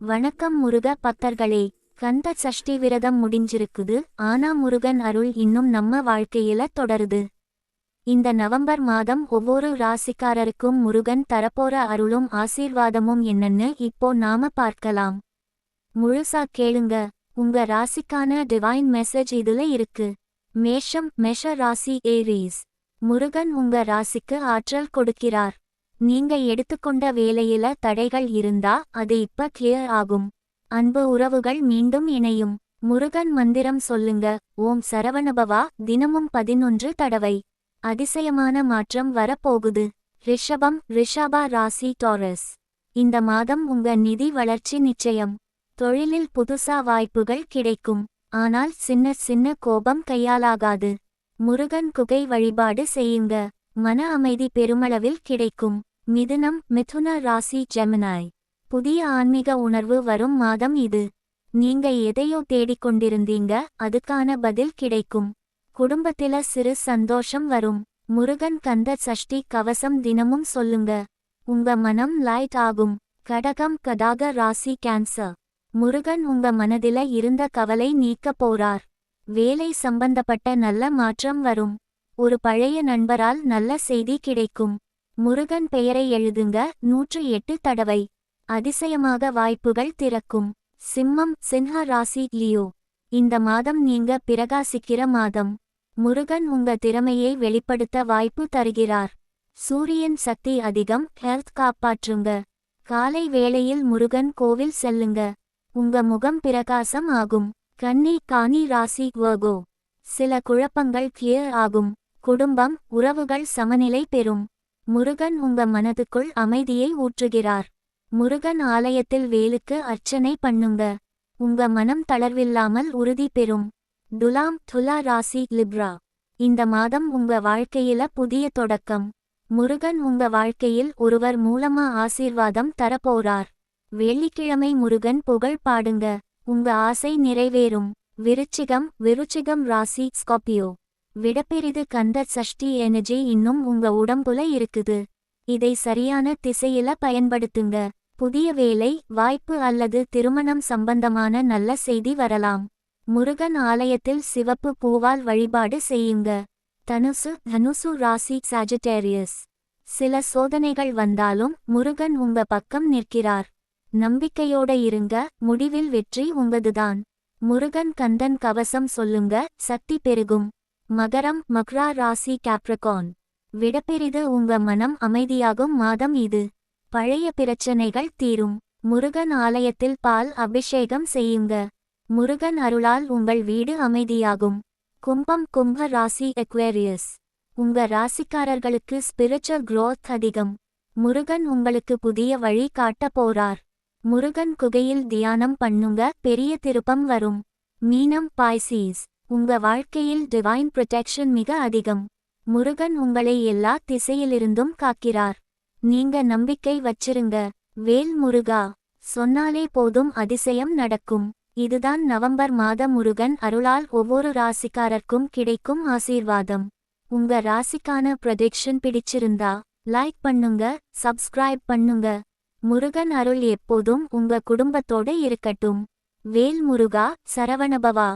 வணக்கம் முருக பக்தர்களே. கந்த சஷ்டி விரதம் முடிஞ்சிருக்குது. ஆனா முருகன் அருள் இன்னும் நம்ம வாழ்க்கையில தொடருது. இந்த நவம்பர் மாதம் ஒவ்வொரு ராசிக்காரருக்கும் முருகன் தரப்போற அருளும் ஆசீர்வாதமும் என்னன்னு இப்போ நாம பார்க்கலாம். முழுசா கேளுங்க. உங்க ராசிக்கான டிவைன் மெசேஜ் இதுல இருக்கு. மேஷம் மெஷ ராசி ஏரீஸ். முருகன் உங்க ராசிக்கு ஆற்றல் கொடுக்கிறார். நீங்க எடுத்துக்கொண்ட வேலையில தடைகள் இருந்தா அது இப்ப கிளியர் ஆகும். அன்பு உறவுகள் மீண்டும் இணையும். முருகன் மந்திரம் சொல்லுங்க. ஓம் சரவணபவா. தினமும் பதினொன்று தடவை. அதிசயமான மாற்றம் வரப்போகுது. ரிஷபம் ரிஷபா ராசி டாரஸ். இந்த மாதம் உங்க நிதி வளர்ச்சி நிச்சயம். தொழிலில் புதுசா வாய்ப்புகள் கிடைக்கும். ஆனால் சின்ன சின்ன கோபம் கையாலாகாது. முருகன் குகை வழிபாடு செய்யுங்க. மன அமைதி பெருமளவில் கிடைக்கும். மிதுனம் மிதுன ராசி ஜெமினாய். புதிய ஆன்மீக உணர்வு வரும் மாதம் இது. நீங்க எதையோ தேடிக்கொண்டிருந்தீங்க அதுக்கான பதில் கிடைக்கும். குடும்பத்தில சிறு சந்தோஷம் வரும். முருகன் கந்த சஷ்டி கவசம் தினமும் சொல்லுங்க. உங்க மனம் லைட் ஆகும். கடகம் கதாக ராசி கேன்சர். முருகன் உங்க மனதில இருந்த கவலை நீக்க போறார். வேலை சம்பந்தப்பட்ட நல்ல மாற்றம் வரும். ஒரு பழைய நண்பரால் நல்ல செய்தி கிடைக்கும். முருகன் பெயரை எழுதுங்க. நூற்று எட்டு தடவை. அதிசயமாக வாய்ப்புகள் திறக்கும். சிம்மம் சின்ஹ ராசி லியோ. இந்த மாதம் நீங்க பிரகாசிக்கிற மாதம். முருகன் உங்க திறமையை வெளிப்படுத்த வாய்ப்பு தருகிறார். சூரியன் சக்தி அதிகம் ஹெல்த் காப்பாற்றுங்க. காலை வேளையில் முருகன் கோவில் செல்லுங்க. உங்க முகம் பிரகாசம் ஆகும். கன்னி காணி ராசி வர்கோ. சில குழப்பங்கள் கிளியர் ஆகும். குடும்பம் உறவுகள் சமநிலை பெறும். முருகன் உங்க மனதுக்குள் அமைதியை ஊற்றுகிறார். முருகன் ஆலயத்தில் வேலுக்கு அர்ச்சனை பண்ணுங்க. உங்க மனம் தளர்வில்லாமல் உறுதி பெறும். துலாம் துலா ராசி லிப்ரா. இந்த மாதம் உங்க வாழ்க்கையில புதிய தொடக்கம். முருகன் உங்க வாழ்க்கையில் ஒருவர் மூலமா ஆசீர்வாதம் தரப்போறார். வெள்ளிக்கிழமை முருகன் புகழ் பாடுங்க. உங்க ஆசை நிறைவேறும். விருச்சிகம் விருச்சிகம் ராசி ஸ்கார்பியோ விடப்பெரிது கந்த சஷ்டி எனர்ஜி இன்னும் உங்க உடம்புல இருக்குது. இதை சரியான திசையில பயன்படுத்துங்க. புதிய வேலை வாய்ப்பு அல்லது திருமணம் சம்பந்தமான நல்ல செய்தி வரலாம். முருகன் ஆலயத்தில் சிவப்பு பூவால் வழிபாடு செய்யுங்க. தனுசு தனுசு ராசி சாஜிட்டேரியஸ் சில சோதனைகள் வந்தாலும் முருகன் உங்க பக்கம் நிற்கிறார். நம்பிக்கையோட இருங்க முடிவில் வெற்றி உங்கதுதான். முருகன் கந்தன் கவசம் சொல்லுங்க சக்தி பெருகும். மகரம் மக்ரா ராசி கேப்ரகான் விடப்பெரிது உங்க மனம் அமைதியாகும் மாதம் இது. பழைய பிரச்சனைகள் தீரும். முருகன் ஆலயத்தில் பால் அபிஷேகம் செய்யுங்க. முருகன் அருளால் உங்கள் வீடு அமைதியாகும். கும்பம் கும்ப ராசி எக்வேரியஸ் உங்க ராசிக்காரர்களுக்கு ஸ்பிரிச்சுவல் குரோத் அதிகம். முருகன் உங்களுக்கு புதிய வழி காட்டப் போறார். முருகன் குகையில் தியானம் பண்ணுங்க பெரிய திருப்பம் வரும். மீனம் பாய்சீஸ் உங்க வாழ்க்கையில் டிவைன் ப்ரொடெக்ஷன் மிக அதிகம். முருகன் உங்களை எல்லா திசையிலிருந்தும் காக்கிறார். நீங்க நம்பிக்கை வச்சிருங்க. வேல் முருகா சொன்னாலே போதும் அதிசயம் நடக்கும். இதுதான் நவம்பர் மாத முருகன் அருளால் ஒவ்வொரு ராசிக்காரர்க்கும் கிடைக்கும் ஆசீர்வாதம். உங்க ராசிக்கான ப்ரொடெக்ஷன் பிடிச்சிருந்தா லைக் பண்ணுங்க சப்ஸ்கிரைப் பண்ணுங்க. முருகன் அருள் எப்போதும் உங்க குடும்பத்தோட இருக்கட்டும். வேல் முருகா சரவணபவா.